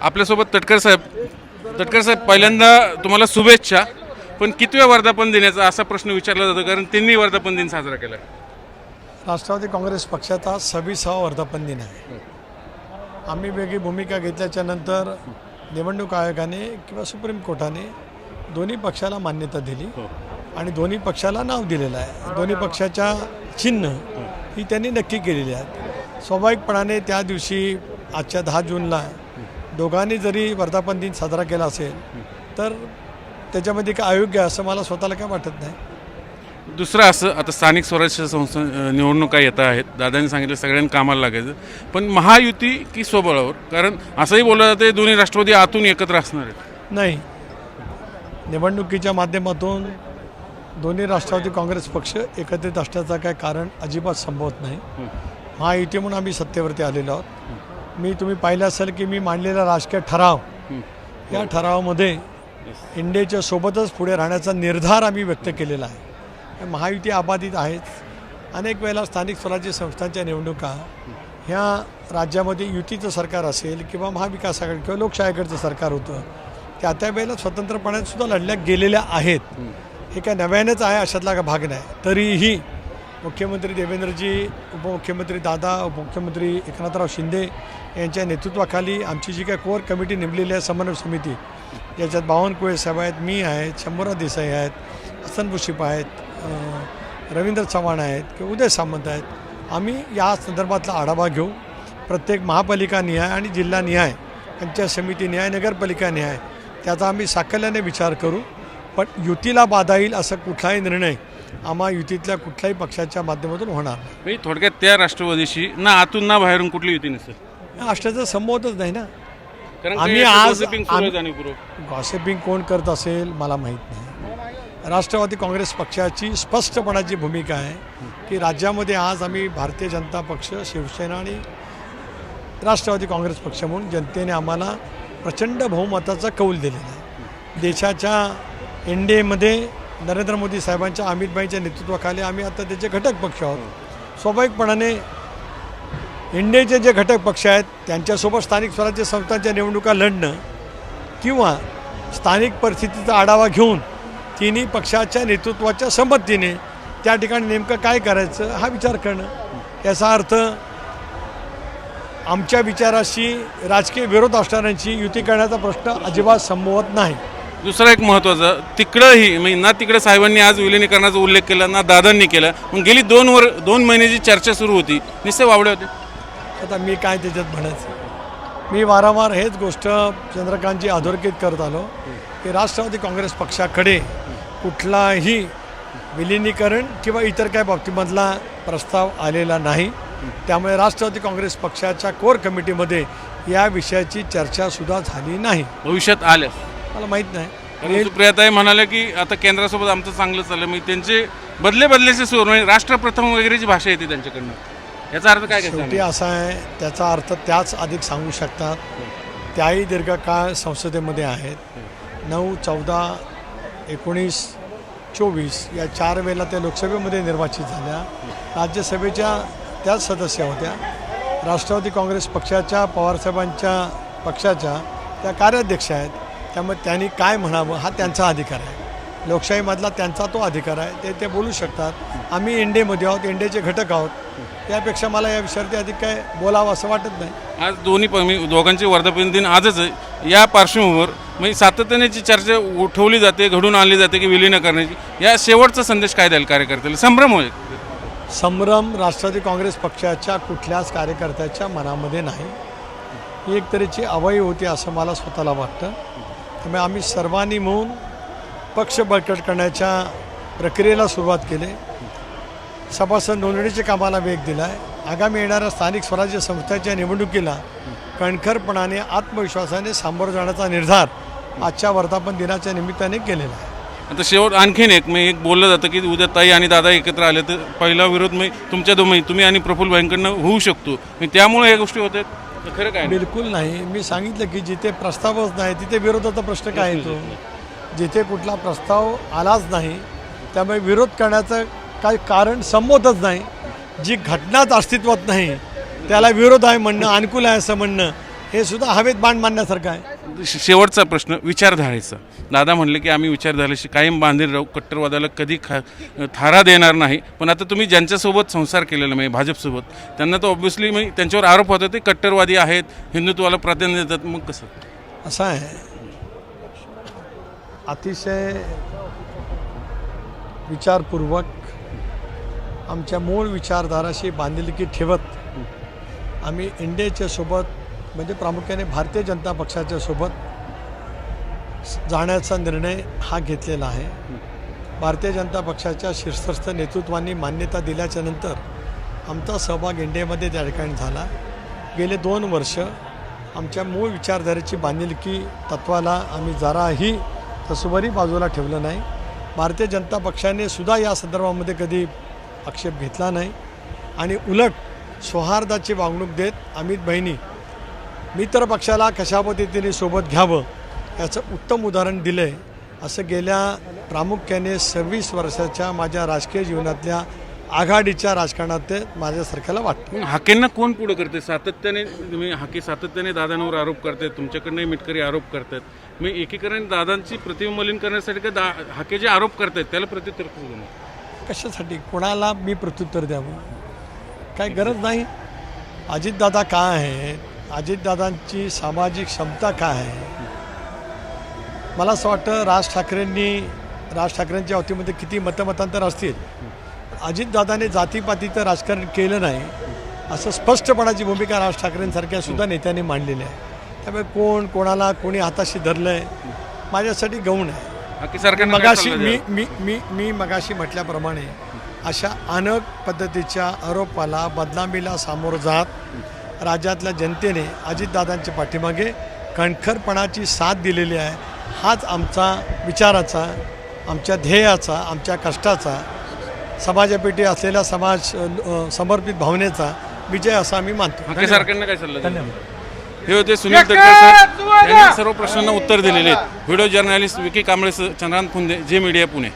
आपल्यासोबत तटकर साहेब तटकर साहेब पहिल्यांदा तुम्हाला शुभेच्छा पण कितव्या वर्धापन दिनाचा असा प्रश्न विचारला जातो कारण त्यांनी वर्धापन दिन साजरा केला. राष्ट्रवादी काँग्रेस पक्षाचा सव्वीसावा वर्धापन दिन आहे. आम्ही वेगळी भूमिका घेतल्याच्या नंतर निवडणूक आयोगाने किंवा सुप्रीम कोर्टाने दोन्ही पक्षाला मान्यता दिली आणि दोन्ही पक्षाला नाव दिलेलं आहे. दोन्ही पक्षाच्या चिन्ह ही त्यांनी नक्की केलेली आहेत. स्वाभाविकपणाने त्या दिवशी आजच्या दहा जूनला दोघांनी जरी वर्धापन दिन साजरा केला असेल तर त्याच्यामध्ये काय अयोग्य आहे असं मला स्वतःला काय वाटत नाही. दुसरं असं आता स्थानिक स्वराज्य संस्था निवडणुका येत आहेत. दादांनी सांगितलं सगळ्यांनी कामाला लागायचं. पण महायुती की स्वबळावर? कारण असंही बोललं जाते दोन्ही राष्ट्रवादी आतून एकत्र असणार आहेत. नाही. निवडणुकीच्या माध्यमातून दोन्ही राष्ट्रवादी काँग्रेस पक्ष एकत्रित असण्याचं काय कारण अजिबात संभवत नाही. महायुती म्हणून आम्ही सत्तेवरती आलेलो आहोत. मी तुम्ही पाहिलं असेल की मी मांडलेला राजकीय ठराव. या ठरावामध्ये इंडियाच्या सोबतच पुढे राहण्याचा निर्धार आम्ही व्यक्त केलेला आहे. महायुती अबाधित आहेच अनेक वेळेला स्थानिक स्वराज्य संस्थांच्या निवडणुका ह्या राज्यामध्ये युतीचं सरकार असेल किंवा महाविकास आघाडी किंवा लोकशाहीकडचं सरकार होतं त्या त्या वेळेला स्वतंत्रपणे सुद्धा लढल्या गेलेल्या आहेत. हे काय नव्यानेच आहे अशातला का भाग नाही. तरीही मुख्यमंत्री देवेंद्रजी उपमुख्यमंत्री दादा उपमुख्यमंत्री एकनाथराव शिंदे यांच्या नेतृत्वाखाली आमची जी काय कोर कमिटी नेमलेली आहे समन्वय समिती याच्यात बावनकुळे साहेब आहेत मी आहेत शंभूराव देसाई आहेत हसन मुशिफ आहेत रवींद्र चव्हाण आहेत किंवा उदय सामंत आहेत. आम्ही या संदर्भातला आढावा घेऊ. प्रत्येक महापालिका निहाय आणि जिल्हा निहाय पंचायत समिती निहाय नगरपालिका निहाय त्याचा आम्ही साकल्याने विचार करू. पण युतीला बाधा येईल असा कुठलाही निर्णय आम्हा युतीतल्या कुठल्याही पक्षाच्या माध्यमातून होणार नाही. म्हणजे थोडक्यात त्या राष्ट्रवादीशी ना आतून ना बाहेरून कुठली युती नसेल. अष्टाचं संमतच नाही ना. आम्ही आज-. गॉसिपिंग कोण करत असेल मला माहीत नाही. राष्ट्रवादी काँग्रेस पक्षाची स्पष्टपणाची भूमिका आहे की राज्यामध्ये आज आम्ही भारतीय जनता पक्ष शिवसेना आणि राष्ट्रवादी काँग्रेस पक्ष म्हणून जनतेने आम्हाला प्रचंड बहुमताचा कौल दिलेला आहे. देशाच्या एन डी एमध्ये नरेंद्र मोदी साहेबांच्या अमितभाईच्या नेतृत्वाखाली आम्ही आता त्याचे घटक पक्ष आहोत स्वाभाविकपणाने इंडियाचे जे घटक पक्ष आहेत त्यांच्यासोबत स्थानिक स्वराज्य संस्थांच्या निवडणुका लढणं किंवा स्थानिक परिस्थितीचा आढावा घेऊन तिन्ही पक्षाच्या नेतृत्वाच्या संमतीने त्या ठिकाणी नेमकं काय करायचं हा विचार करणं याचा अर्थ आमच्या विचाराशी राजकीय विरोध असणाऱ्यांची युती करण्याचा प्रश्न अजिबात संभवत नाही. दुसरा एक महत्त्वाचा तिकडंही म्हणजे ना तिकडं साहेबांनी आज विलिनीकरणाचा उल्लेख केला ना दादांनी केला. मग गेली दोन वर दोन महिन्याची चर्चा सुरू होती निश्चय वावडे होते. आता मी काय त्याच्यात म्हणायचं? मी वारंवार हेच गोष्ट चंद्रकांतची अधोरेखित करत आलो की राष्ट्रवादी काँग्रेस पक्षाकडे कुठलाही विलिनीकरण किंवा इतर काय बाबतीमधला प्रस्ताव आलेला नाही. त्यामुळे राष्ट्रवादी काँग्रेस पक्षाच्या कोर कमिटीमध्ये या विषयाची चर्चासुद्धा झाली नाही. भविष्यात आल्या मला माहीत नाही. सुप्रियाताई म्हणाले की आता केंद्रासोबत आमचं चांगलं चाललं म्हणजे त्यांचे बदले बदलेचे सुरू म्हणजे राष्ट्रप्रथम वगैरेची भाषा येते त्यांच्याकडनं. याचा अर्थ काय शेवटी? असा आहे त्याचा अर्थ त्याच अधिक सांगू शकतात. त्याही दीर्घकाळ संसदेमध्ये आहेत. नऊ चौदा एकोणीस चोवीस या चार वेळेला त्या लोकसभेमध्ये निर्वाचित झाल्या. राज्यसभेच्या त्याच सदस्य होत्या. राष्ट्रवादी काँग्रेस पक्षाच्या पवारसाहेबांच्या पक्षाच्या त्या कार्याध्यक्ष आहेत. त्यामुळे त्यांनी काय म्हणावं हा त्यांचा अधिकार आहे. लोकशाहीमधला त्यांचा तो अधिकार आहे. ते ते बोलू शकतात. आम्ही इंडियामध्ये आहोत इंडियाचे घटक आहोत. यापेक्षा मला या विषयावरती अधिक काय बोलावं असं वाटत नाही. आज दोन्ही प- म्हणजे दोघांचे वर्धापन दिन आजच आहे. या पार्श्वभूमीवर म्हणजे सातत्याने जी चर्चा उठवली जाते घडून आणली जाते की विलीन करण्याची. या शेवटचा संदेश काय द्याल कार्यकर्त्याला? संभ्रम होईल संभ्रम राष्ट्रवादी काँग्रेस पक्षाच्या कुठल्याच कार्यकर्त्याच्या मनामध्ये नाही. ही एक तऱ्हेची अवयव होती असं मला स्वतःला वाटतं. त्यामुळे आम्ही सर्वांनी मिळून पक्ष बळकट करण्याच्या प्रक्रियेला सुरुवात केली. सभासद नोंदणीच्या कामाला वेग दिला आहे आगामी येणाऱ्या स्थानिक स्वराज्य संस्थेच्या निवडणुकीला कणखरपणाने आत्मविश्वासाने सामोरं जाण्याचा निर्धार आजच्या वर्धापन दिनाच्या निमित्ताने केलेला आहे. आता शेवट आणखीन एक मी एक बोललं जातं की उद्या ताई आणि दादा एकत्र आले तर पहिला विरोध मी तुमच्या दोमही तुम्ही आणि प्रफुल्ल भाईंकडनं होऊ शकतो. मी त्यामुळे या गोष्टी होत खरं काय. बिलकुल नाही. मी सांगितलं की जिथे प्रस्तावच नाही तिथे विरोधाचा प्रश्न काय येतो जिथे कुठला प्रस्ताव आलाच नाही त्यामुळे विरोध करण्याचं काही कारण संमतच नाही. जी घटनाच अस्तित्वात नाही त्याला विरोध आहे म्हणणं अनुकूल आहे असं म्हणणं. हे सुद्धा हवेत बाण मारण्यासारखं आहे. शेवटचा प्रश्न विचारधारेचा. दादा म्हणले की आम्ही विचारधारेशी कायम बांधील राहू कट्टरवादाला कधी खा थारा देणार नाही. पण आता तुम्ही ज्यांच्यासोबत संसार केलेला म्हणजे भाजपसोबत त्यांना तर ऑब्व्हियसली म्हणजे त्यांच्यावर आरोप होता ते कट्टरवादी आहेत हिंदुत्वाला प्राधान्य देतात. मग कसं? असं आहे. अतिशय विचारपूर्वक आमच्या मूळ विचारधाराशी बांधिलकी ठेवत आम्ही इंडियाच्या सोबत म्हणजे प्रामुख्याने भारतीय जनता पक्षाच्या सोबत जाण्याचा निर्णय हा घेतलेला आहे. भारतीय जनता पक्षाच्या शीर्षस्थ नेतृत्वाने मान्यता दिल्याच्या नंतर आमचा सहभाग इंडियामध्ये त्या ठिकाणी झाला. गेले दोन वर्ष आमच्या मूळ विचारधारेची बांधिलकी तत्वाला आम्ही जराही तसुभरी बाजूला ठेवलं नाही. भारतीय जनता पक्षाने सुद्धा या संदर्भामध्ये कधी आक्षेप घेतला नाही. आणि उलट सौहार्दाची वागणूक देत अमित बहिणी मित्र पक्षाला कशा पद्धतीने सोबत घ्यावं याचं उत्तम उदाहरण दिलं आहे असं गेल्या प्रामुख्याने सव्वीस वर्षाच्या माझ्या राजकीय जीवनातल्या आघाडीच्या राजकारणात ते माझ्यासारख्याला वाटतं. हाकेंना कोण पुढं करते? सातत्याने तुम्ही हाके सातत्याने दादांवर आरोप करतात तुमच्याकडनंही मिटकरी आरोप करतात मी एकीकडे दादांची प्रतिबिंबलीन करण्यासाठी काय दा हाके जे आरोप करतायत त्याला प्रत्युत्तर? कशासाठी? कोणाला मी प्रत्युत्तर द्यावं? काही गरज नाही. अजितदादा काय आहे? अजितदादांची सामाजिक क्षमता काय आहे? मला असं वाटतं राज ठाकरेंनी राज ठाकरेंच्या बाबतीमध्ये किती मतमतांतर असतील? अजितदादाने जातीपातीचं राजकारण केलं नाही. असं स्पष्टपणाची भूमिका राज ठाकरेंसारख्या सुद्धा नेत्यांनी मांडलेली आहे. त्यामुळे कोण कोणाला कोणी हाताशी धरलं आहे माझ्यासाठी गौण आहे. मगाशी मी? मी मी मी मगाशी म्हटल्याप्रमाणे अशा अनक पद्धतीच्या आरोपाला बदनामीला सामोरं जात राज्यातल्या जनतेने अजितदादांच्या पाठीमागे कणखरपणाची साथ दिलेली आहे. हाच आमचा विचाराचा आमच्या ध्येयाचा आमच्या कष्टाचा समाजापेटी असलेल्या समाज समर्पित भावनेचा विजय असा आम्ही मानतो. सरकारनं काय सल्ला? धन्यवाद. हे होते सुनील तटकरे सर. यांनी सर्व प्रश्नांना उत्तर दिलेले आहेत. Video journalist Vicky Kamble sir Chandrant Phunde जे मीडिया पुणे.